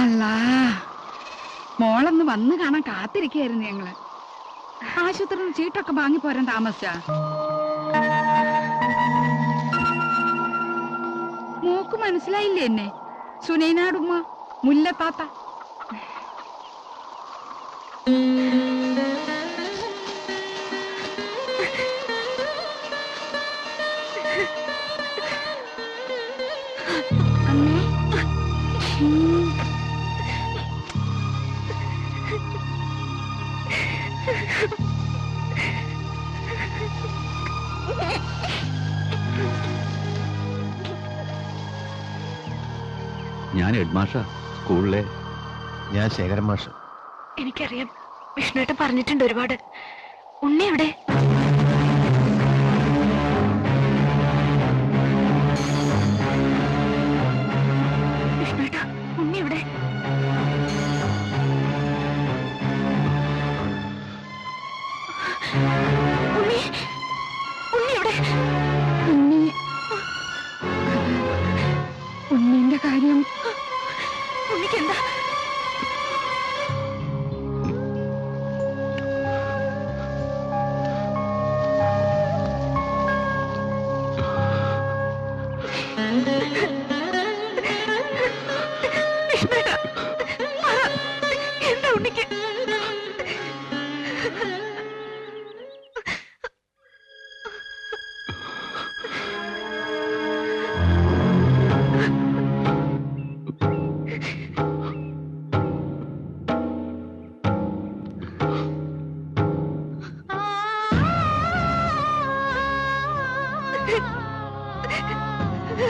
അല്ല മോളൊന്ന് വന്ന് കാണാൻ കാത്തിരിക്കായിരുന്നു ഞങ്ങൾ. ആശുപത്രിയിൽ ചീട്ടൊക്കെ വാങ്ങി പോരാൻ താമസിച്ച. മോക്ക് മനസ്സിലായില്ലേ എന്നെ? സുനൈനാടുമ്മ മുല്ലത്താത്ത. ഞാൻ ഹെഡ്മാഷ സ്കൂളിലെ. ഞാൻ ശേഖരൻ മാഷ. എനിക്കറിയാം. വിഷ്ണുവേട്ടൻ പറഞ്ഞിട്ടുണ്ട് ഒരുപാട്. ഉണ്ണി എവിടെ? വിഷ്ണുവേട്ടാ ഉണ്ണി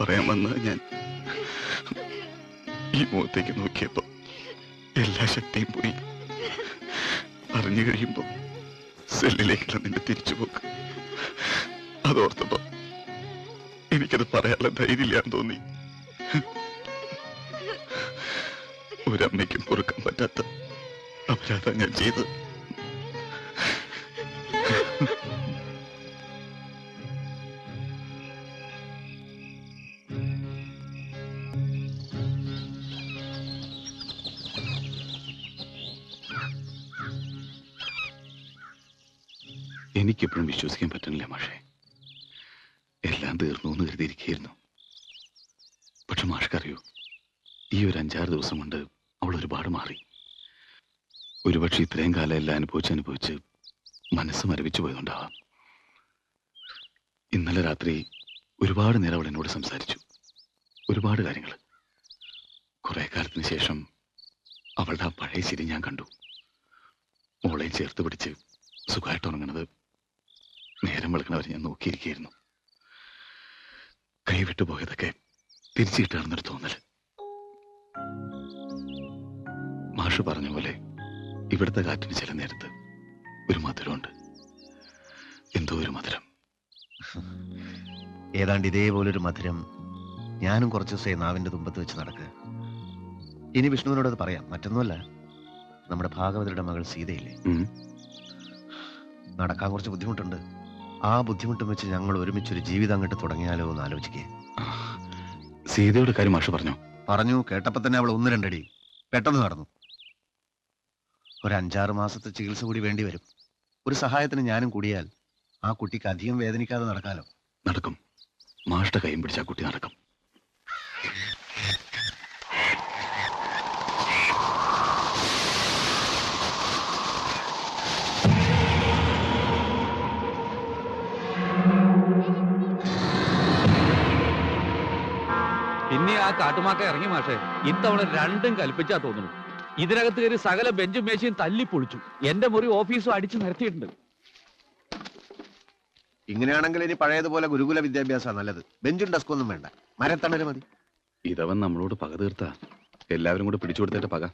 പറയാൻ വന്നത് ഞാൻ ഈ മുഖത്തേക്ക് നോക്കിയപ്പോ എല്ലാ ശക്തിയും പോയി. അറിഞ്ഞു കഴിയുമ്പോ സെല്ലിലേക്കുള്ള നിന്റെ തിരിച്ചുപോക്ക് അതോർത്തപ്പോ എനിക്കത് പറയാനുള്ള ധൈര്യമില്ലാന്ന് തോന്നി. ഒരമ്മയ്ക്കും പൊറുക്കാൻ പറ്റാത്ത അപരാധം ഞാൻ ചെയ്തത്. എനിക്കെപ്പോഴും വിശ്വസിക്കാൻ പറ്റുന്നില്ല മാഷേ. എല്ലാം തീർന്നു എന്ന് കരുതിയിരിക്കുകയായിരുന്നു. പക്ഷെ മാഷ്ക്കറിയോ ഈ ഒരു അഞ്ചാറ് ദിവസം കൊണ്ട് അവൾ ഒരുപാട് മാറി. ഒരുപക്ഷെ ഇത്രയും കാലം എല്ലാം അനുഭവിച്ച് അനുഭവിച്ച് മനസ്സ് മരവിച്ചു പോയതുകൊണ്ടാവാം. ഇന്നലെ രാത്രി ഒരുപാട് നേരം അവൾ എന്നോട് സംസാരിച്ചു. ഒരുപാട് കാര്യങ്ങൾ. കുറേ കാലത്തിന് ശേഷം അവളുടെ ആ പഴയ ശരി ഞാൻ കണ്ടു. മോളെ ചേർത്ത് പിടിച്ച് സുഖമായിട്ട് ഉറങ്ങണത് നേരം വെളുക്കണവരെ ഞാൻ നോക്കിയിരിക്കുകയായിരുന്നു. കൈവിട്ടു പോയതൊക്കെ തിരിച്ചു കിട്ടാണെന്നൊരു തോന്നൽ. മാഷ് പറഞ്ഞ പോലെ ഇവിടുത്തെ കാറ്റിന് ചില നേരത്ത് ഒരു മധുരമുണ്ട്. എന്തോ ഒരു മധുരം. ഏതാണ്ട് ഇതേപോലൊരു മധുരം ഞാനും കുറച്ച് ദിവസം നാവിന്റെ തുമ്പത്ത് വെച്ച് നടക്കുക ഇനി വിഷ്ണുവിനോട് അത് പറയാം. മറ്റൊന്നുമല്ല നമ്മുടെ ഭാഗവതരുടെ മകൾ സീതയില്ലേ? നടക്കാൻ കുറച്ച് ബുദ്ധിമുട്ടുണ്ട്. ആ ബുദ്ധിമുട്ടും വെച്ച് ഞങ്ങൾ ഒരുമിച്ചൊരു ജീവിതം അങ്ങോട്ട് തുടങ്ങിയാലോ എന്ന് ആലോചിക്കേ. സീതയുടെ കാര്യം മാഷ് പറഞ്ഞു? പറഞ്ഞു കേട്ടപ്പോ തന്നെ അവൾ ഒന്ന് രണ്ടടി. പെട്ടെന്ന് നടന്നു. ഒരു അഞ്ചാറ് മാസത്തെ ചികിത്സ കൂടി വേണ്ടി വരും. ഒരു സഹായത്തിന് ഞാനും കൂടിയാൽ ആ കുട്ടിക്ക് അധികം വേദനിക്കാതെ നടക്കാലോ. നടക്കും. മാഷ്ട കൈയും പിടിച്ച കുട്ടി നടക്കും. കാട്ടുമാക്ക ഇറങ്ങി മാഷെ. ഇത്തവണ രണ്ടും കൽപ്പിച്ചാ തോന്നുന്നു. ഇതിനകത്ത് കയറി സകല ബെഞ്ചും മേശയും തല്ലി പൊളിച്ചു എന്റെ മുറി ഓഫീസും അടിച്ചു നിരത്തിയിട്ടുണ്ട് ഇങ്ങനെയാണെങ്കിൽ ഇനി പഴയതുപോലെ ഗുരുകുല വിദ്യാഭ്യാസമാണ് നല്ലത്. ബെഞ്ചും ഡെസ്കും ഒന്നും വേണ്ട. മരത്തണൽ മതി. ഇതവൻ നമ്മളോട് പക തീർത്ത. എല്ലാവരും കൂടെ പിടിച്ചു കൊടുത്തിട്ട് പക.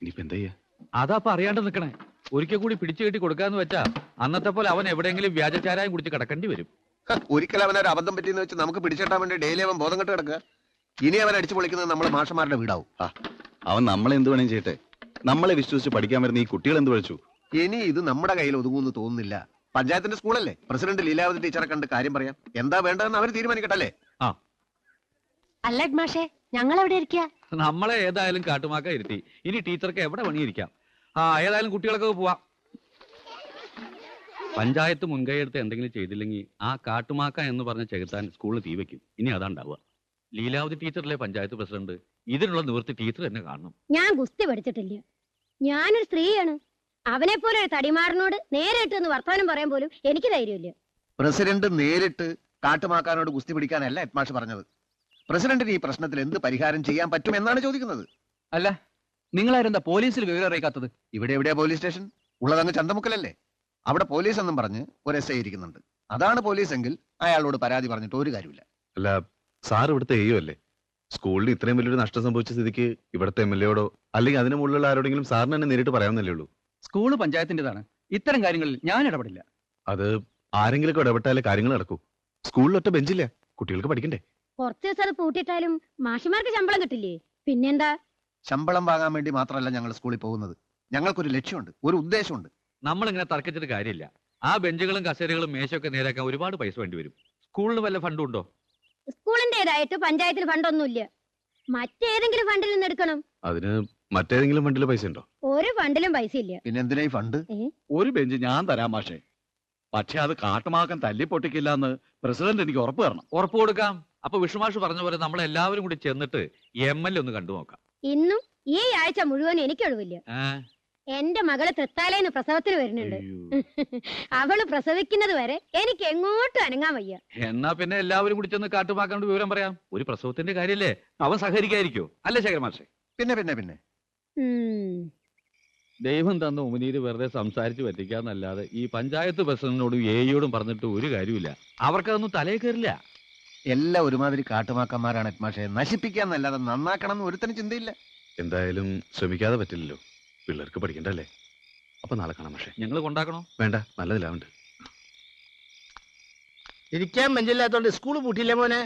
ഇനിയിപ്പോ എന്താ ചെയ്യാ? അതാ ഇപ്പൊ അറിയാണ്ട് നിക്കണേ. ഒരിക്കൽ കൂടി പിടിച്ചു കെട്ടി കൊടുക്കാന്ന് വെച്ചാ അന്നത്തെ പോലെ അവൻ എവിടെയെങ്കിലും വ്യാജചാരായം കുടിച്ച് കിടക്കേണ്ടി വരും. ഒരിക്കലും അവൻ അവനൊരു അബദ്ധം പറ്റിയെന്ന് വെച്ച് നമുക്ക് പിടിച്ചിട്ടാൻ വേണ്ടി ഡെയിലി അവൻ ബോധം കെട്ട് കിടക്കുക. ഇനി അവൻ അടിച്ചു പൊളിക്കുന്നത് നമ്മൾ മാഷന്മാരുടെ വീടാവും. അവൻ നമ്മളെ എന്ത് വേണേലും ചെയ്യട്ടെ. നമ്മളെ വിശ്വസിച്ച് പഠിക്കാൻ വരുന്ന ഈ കുട്ടികൾ എന്ത് പഠിച്ചു? ഇനി ഇത് നമ്മുടെ കയ്യിൽ ഒതുങ്ങുമെന്ന് തോന്നുന്നില്ല. പഞ്ചായത്തിന്റെ സ്കൂളല്ലേ? പ്രസിഡന്റ് ലീലാവതി ടീച്ചറെ കണ്ട് കാര്യം പറയാം. എന്താ വേണ്ടതെന്ന് അവർ തീരുമാനിക്കട്ടല്ലേ? അല്ല മാഷേ ഞങ്ങൾ എവിടെ ഇരിക്കുക നമ്മളെ ഏതായാലും കാട്ടുമാക്ക ഇരുത്തി. ഇനി ടീച്ചർക്ക് എവിടെ പണിയിരിക്കാം? ആ ഏതായാലും കുട്ടികൾക്ക് പോവാം. പഞ്ചായത്ത് മുൻകൈയെടുത്ത് എന്തെങ്കിലും ചെയ്തില്ലെങ്കിൽ ആ കാട്ടുമാക്ക എന്ന് പറഞ്ഞ ചെകുത്താൻ സ്കൂളിൽ തീ വെക്കും. ഇനി അതാ ഉണ്ടാവുക. ലീലാവതി ടീച്ചറിലെ പഞ്ചായത്ത് പ്രസിഡന്റ്? ഇതിനുള്ള നിവൃത്തി ടീച്ചർ തന്നെ കാണണം. ഞാൻ ഗുസ്തി പഠിച്ചിട്ടില്ല. ഞാനൊരു സ്ത്രീയാണ്. അവനെ പോലെ ഒരു തടിമാറിനോട് നേരിട്ട് എന്ന് വർത്തമാനം പറയാൻ പോലും എനിക്ക് ധൈര്യമില്ല. പ്രസിഡന്റ് നേരിട്ട് കാട്ടുമാക്കാനോട് ഗുസ്തി പിടിക്കാനല്ല ഹെഡ്മാഷ് പറഞ്ഞത്. പ്രസിഡന്റിന് ഈ പ്രശ്നത്തിൽ എന്ത് പരിഹാരം ചെയ്യാൻ പറ്റും എന്നാണ് ചോദിക്കുന്നത്. അല്ല നിങ്ങളാരെന്താ പോലീസിൽ വിവരം അറിയിക്കാത്തത്? ഇവിടെ എവിടെയാ പോലീസ് സ്റ്റേഷൻ? ഉള്ളതങ്ങ് ചന്തമുക്കലല്ലേ? അവിടെ പോലീസ് എന്നും പറഞ്ഞ് ഒരു എസ് ഐ ഇരിക്കുന്നുണ്ട്. അതാണ് പോലീസ് എങ്കിൽ അയാളോട് പരാതി പറഞ്ഞിട്ട് ഒരു കാര്യമില്ല അല്ല സാർ ഇവിടുത്തെ എയോ അല്ലേ? സ്കൂളിൽ ഇത്രയും വലിയൊരു നഷ്ടം സംഭവിച്ച സ്ഥിതിക്ക് ഇവിടുത്തെ എം എൽ എയോടോ അല്ലെങ്കിൽ അതിന് മുകളിലുള്ള ആരോടെങ്കിലും സാറിന് തന്നെ നേരിട്ട് പറയാമെന്നല്ലേ ഉള്ളൂ? സ്കൂൾ പഞ്ചായത്തിന്റെതാണ്. ഇത്തരം കാര്യങ്ങളിൽ ഞാൻ ഇടപെടില്ല. അത് ആരെങ്കിലും ഇടപെട്ടാലേ കാര്യങ്ങൾ നടക്കൂ. സ്കൂളിൽ ഒറ്റ ബെഞ്ചില്ല. കുട്ടികൾക്ക് പഠിക്കണ്ടേ? കുറച്ച് ദിവസം അത് പൂട്ടിയിട്ടാലും മാഷിമാർക്ക് ശമ്പളം കിട്ടില്ലേ? പിന്നെന്താ? ശമ്പളം വാങ്ങാൻ വേണ്ടി മാത്രമല്ല ഞങ്ങൾ സ്കൂളിൽ പോകുന്നത്. ഞങ്ങൾക്കൊരു ലക്ഷ്യമുണ്ട് ഒരു ഉദ്ദേശമുണ്ട്. നമ്മൾ ഇങ്ങനെ തർക്കിച്ചിട്ട് കാര്യമില്ല. ആ ബെഞ്ചുകളും കസേരകളും മേശയൊക്കെ നേരാക്കാൻ ഒരുപാട് പൈസ വേണ്ടി വരും. സ്കൂളിന് വല്ല ഫണ്ടും ഉണ്ടോ? സ്കൂളിന്റേതായിട്ട് പഞ്ചായത്തിൽ ഫണ്ടൊന്നുമില്ല. മറ്റേതെങ്കിലും ഫണ്ടിൽ നിന്ന് എടുക്കണം. അതിന് മറ്റേതെങ്കിലും ഫണ്ടിൽ പൈസ ഉണ്ടോ? ഒരു ഫണ്ടിലും പൈസ ഇല്ല. പിന്നെ എന്തിനാ ഈ ഫണ്ട്? ഒരു ബെഞ്ച് ഞാൻ തരാം മാഷേ. പക്ഷെ അത് കാട്ടുമാക്കം തല്ലി പൊട്ടിക്കില്ല എന്ന് പ്രസിഡന്റ് എനിക്ക് ഉറപ്പ് തരണം. ഉറപ്പ് കൊടുക്കാം. അപ്പൊ വിഷ്ണുമാഷ് പറഞ്ഞ പോലെ നമ്മൾ എല്ലാവരും കൂടി ചെന്നിട്ട് എം എൽ എ ഒന്ന് കണ്ടു നോക്കാം ഇന്നും ഈ ആഴ്ച മുഴുവൻ എനിക്ക് ഒഴിവില്ല. ആ, എന്റെ മകൾ തൃത്താലയെന്ന് പ്രസവത്തിന് വരുന്നുണ്ട്. അവൾ പ്രസവിക്കുന്നത് വരെ എനിക്ക് എങ്ങോട്ടും അനങ്ങാൻ വയ്യ. എന്നാ പിന്നെ എല്ലാവരും കൂടി ചെന്ന് കാട്ടുമാക്കാണ്ട് വിവരം പറയാം. ഒരു പ്രസവത്തിന്റെ കാര്യല്ലേ? അവൻ സഹകരിക്കായിരിക്കോ? അല്ലേ ശേഖരമാഷെ പിന്നെ പിന്നെ പിന്നെ. ദൈവം തന്ന ഉമനീര് വെറുതെ സംസാരിച്ച് പറ്റിക്കാന്നല്ലാതെ ഈ പഞ്ചായത്ത് പ്രസിഡന്റിനോടും എയോടും പറഞ്ഞിട്ട് ഒരു കാര്യമില്ല അവർക്കതൊന്നും തലയിൽ കയറില്ല. എല്ലാം ഒരുമാതിരി കാട്ടുമാക്കന്മാരാണ് ഹെഡ്മാഷെ നശിപ്പിക്കാന്നല്ലാതെ നന്നാക്കണം എന്ന് ഒരുത്തനും ചിന്തയില്ല. എന്തായാലും ശ്രമിക്കാതെ പറ്റില്ലല്ലോ. പിള്ളേർക്ക് പഠിക്കണ്ടല്ലേ? അപ്പൊ നാളെ കാണാം പക്ഷേ ഞങ്ങൾ കൊണ്ടാക്കണോ? വേണ്ട നല്ലതിലാവുണ്ട്. ഇരിക്കാൻ ബെഞ്ചില്ലാത്തോണ്ട് സ്കൂൾ പൂട്ടിയില്ലേ മോനെ?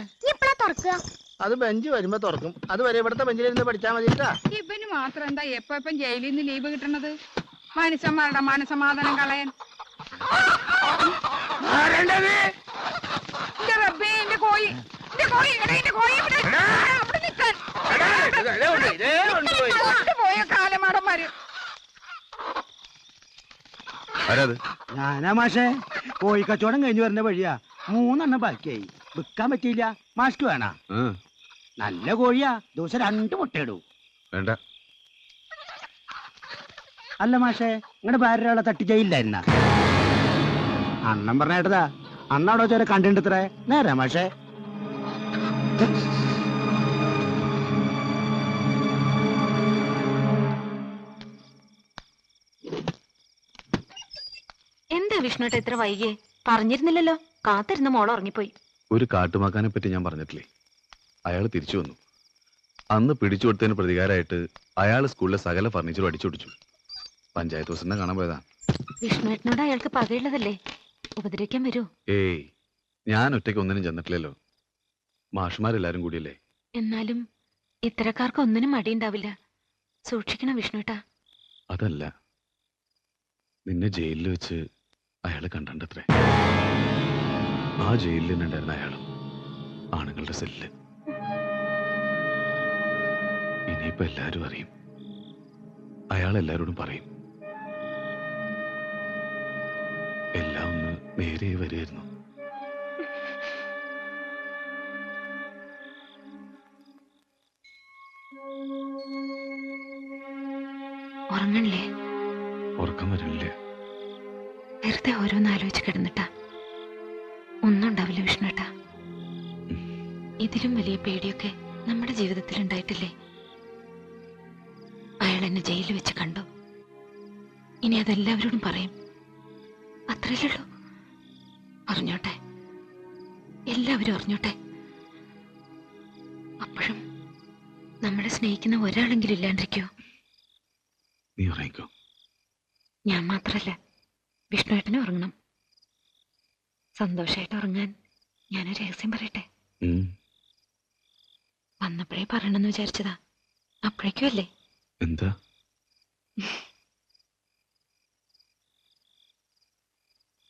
അത് ബെഞ്ച് വരുമ്പോ തുറക്കും. അതുവരെ ഇവിടുത്തെ ബെഞ്ചിലിരുന്ന് പഠിച്ചാൽ മതി ഇവന് മാത്രം എന്താ എപ്പോ എപ്പം ജയിലിൽ നിന്ന് ലീവ് കിട്ടണത്? മനുഷ്യന്മാരുടെ മനസമാധാനം കളയാൻ. എന്റെ റബ്ബേ, എന്റെ കോഴി എന്റെ കോഴി എടാ, എന്റെ കോഴി ഇവിടെ. അവിടെ. അങ്ങോട്ട് പോയ കാലമാടന്മാര് ആരാത് ഞാനാ മാഷേ. കോഴി കച്ചവടം കഴിഞ്ഞു വരുന്ന വഴിയാ മൂന്നെണ്ണം ബാക്കിയായി. വിൽക്കാൻ പറ്റിയില്ല. മാഷ്ക്ക് വേണ. നല്ല കോഴിയാ. ദിവസം രണ്ട് മുട്ടയിടൂ വേണ്ട. അല്ല മാഷേ നിങ്ങളുടെ ഭാര്യ ഒരാളെ തട്ടിച്ചയില്ലായിരുന്ന അണ്ണം പറഞ്ഞേട്ടതാ അണ്ണാടോ ചോര കണ്ടിട്ടത്രേ നേരാ മാഷേ. വിഷ്ണുട്ട ഇത്ര വൈകിയേ? പറഞ്ഞിരുന്നില്ലല്ലോ. കാത്തിരുന്ന മോൾ ഉറങ്ങിപ്പോയി. ഒരു കാട്ടുമാക്കാനെ പറ്റി ഞാൻ പറഞ്ഞിട്ടില്ലേ? അയാൾ തിരിച്ചു വന്നു. അന്ന് പിടിച്ചു കൊടുത്തതിന് പ്രതികാരമായിട്ട് അയാൾ സ്കൂളിലെ സകല ഫർണിച്ചറും അടിച്ചുപിടിച്ചു പഞ്ചായത്ത് പ്രസിഡന്റ് കാണാൻ പോയതാ. വിഷ്ണുവേട്ടനോട് അയാൾക്ക് പകയുള്ളതല്ലേ? ഉപദ്രവിക്കാൻ വരൂ. ഏയ് ഞാൻ ഒറ്റയ്ക്ക് ഒന്നിനും ചെന്നിട്ടില്ലല്ലോ. മാഷുമാരെല്ലാരും കൂടിയല്ലേ? എന്നാലും ഇത്തരക്കാർക്ക് ഒന്നിനും മടിയുണ്ടാവില്ല. സൂക്ഷിക്കണം വിഷ്ണുട്ടാ അതല്ല. നിന്നെ ജയിലിൽ വെച്ച് അയാൾ കണ്ടത്രേ ആ ജയിലിൽ നിന്നുണ്ടായിരുന്ന അയാളും ആണുങ്ങളുടെ സെല്ലിൽ ഇനിയിപ്പോ എല്ലാരും അറിയും. അയാൾ എല്ലാരോടും പറയും. എല്ലാം ഒന്ന് നേരെ വരുമായിരുന്നു. വലിയ പേടിയൊക്കെ നമ്മുടെ ജീവിതത്തിൽ ഉണ്ടായിട്ടില്ലേ അയാൾ എന്നെ ജയിലിൽ വെച്ച് കണ്ടു. ഇനി അതെല്ലാവരോടും പറയും. അത്രയല്ലുള്ളൂ അറിഞ്ഞോട്ടെ. എല്ലാവരും അറിഞ്ഞോട്ടെ. അപ്പോഴും നമ്മളെ സ്നേഹിക്കുന്ന ഒരാളെങ്കിലും ഇല്ലാണ്ടിരിക്കോ. നീ ഉറങ്ങിക്കോ. ഞാൻ മാത്രല്ല. വിഷ്ണുവേട്ടനും ഉറങ്ങണം. സന്തോഷമായിട്ട് ഉറങ്ങാൻ ഞാനൊരു രഹസ്യം പറയട്ടെ? വന്നപ്പോഴേ പറയണമെന്ന് വിചാരിച്ചതാ. അപ്പോഴേക്കും അല്ലേ? എന്താ?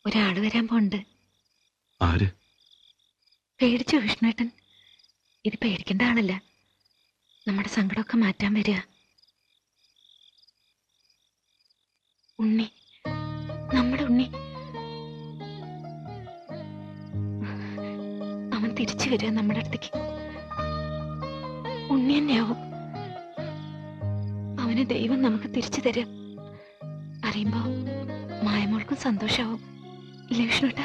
ഒരാൾ വരാൻ പോണ്ട്. ആര്? പേടിച്ചോ വിഷ്ണുട്ടൻ ഇത് പേടിക്കേണ്ട ആളല്ല. നമ്മുടെ സങ്കടമൊക്കെ മാറ്റാൻ വരിക. ഉണ്ണി. നമ്മുടെ ഉണ്ണി. അവൻ തിരിച്ചു വരിക നമ്മുടെ അടുത്തേക്ക്. ഉണ്ണി തന്നെയാവും അവന് ദൈവം നമുക്ക് തിരിച്ചു തരും. അറിയുമ്പോ മായമോൾക്കും സന്തോഷാവും. ഇല്ലേ വിഷ്ണുട്ട.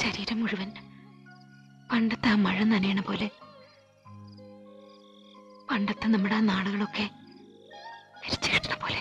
ശരീരം മുഴുവൻ പണ്ടത്തെ ആ മഴ നനയണ പോലെ. പണ്ടത്തെ നമ്മുടെ ആ നാളുകളൊക്കെ തിരിച്ചു കിട്ടണ പോലെ.